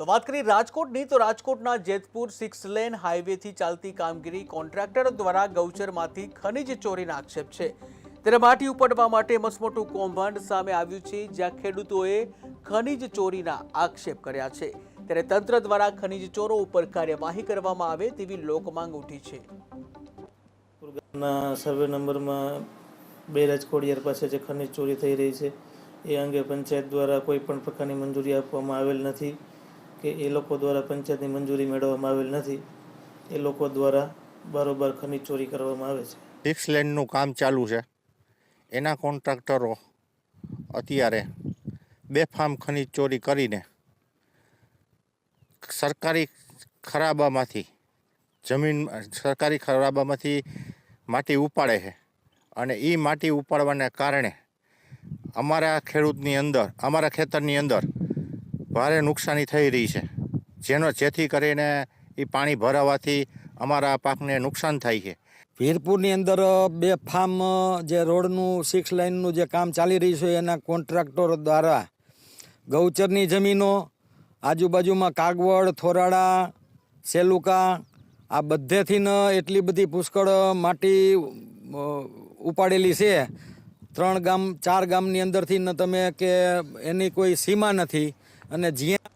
તો વાત કરીએ રાજકોટની, તો રાજકોટના જેતપુર સિક્સ લેન હાઈવેથી ચાલતી કામગીરી કોન્ટ્રાક્ટર દ્વારા ગૌચરમાંથી ખનીજ ચોરીના આક્ષેપ છે. ત્યારે માટી ઉપડવા માટે મસમોટું કૌભાંડ સામે આવ્યું છે, જ્યાં ખેડૂતોએ ખનીજ ચોરીના આક્ષેપ કર્યા છે. ત્યારે તંત્ર દ્વારા ખનીજ ચોરો ઉપર કાર્યવાહી કરવામાં આવે તેવી લોકમાંગ ઉઠી છે. સર્વે નંબરમાં બે રાજકોડિયાર પાસે જે ખનીજ ચોરી થઈ રહી છે, એ અંગે પંચાયત દ્વારા કોઈ પણ પ્રકારની મંજૂરી આપવામાં આવેલ નથી. કે એ લોકો દ્વારા પંચાયતની મંજૂરી મેળવવામાં આવેલ નથી, એ લોકો દ્વારા બરોબર ખનીજ ચોરી કરવામાં આવે છે. સિક્સ લેનનું કામ ચાલુ છે. એના કોન્ટ્રાક્ટરો અત્યારે બેફામ ખનીજ ચોરી કરીને સરકારી ખરાબામાંથી જમીન, સરકારી ખરાબામાંથી માટી ઉપાડે છે. અને એ માટી ઉપાડવાને કારણે અમારા ખેડૂતની અંદર, અમારા ખેતરની અંદર ભારે નુકસાની થઈ રહી છે. જેનો જેથી કરીને એ પાણી ભરાવાથી અમારા પાકને નુકસાન થાય છે. વીરપુરની અંદર બે ફાર્મ જે રોડનું, સિક્સ લાઇનનું જે કામ ચાલી રહ્યું છે, એના કોન્ટ્રાક્ટરો દ્વારા ગૌચરની જમીનો, આજુબાજુમાં કાગવડ, થોરાડા, સેલુકા, આ બધેથી ન એટલી બધી પુષ્કળ માટી ઉપાડેલી છે. ત્રણ ગામ, ચાર ગામની અંદરથી ન તમે કે એની કોઈ સીમા નથી. અને જ્યાં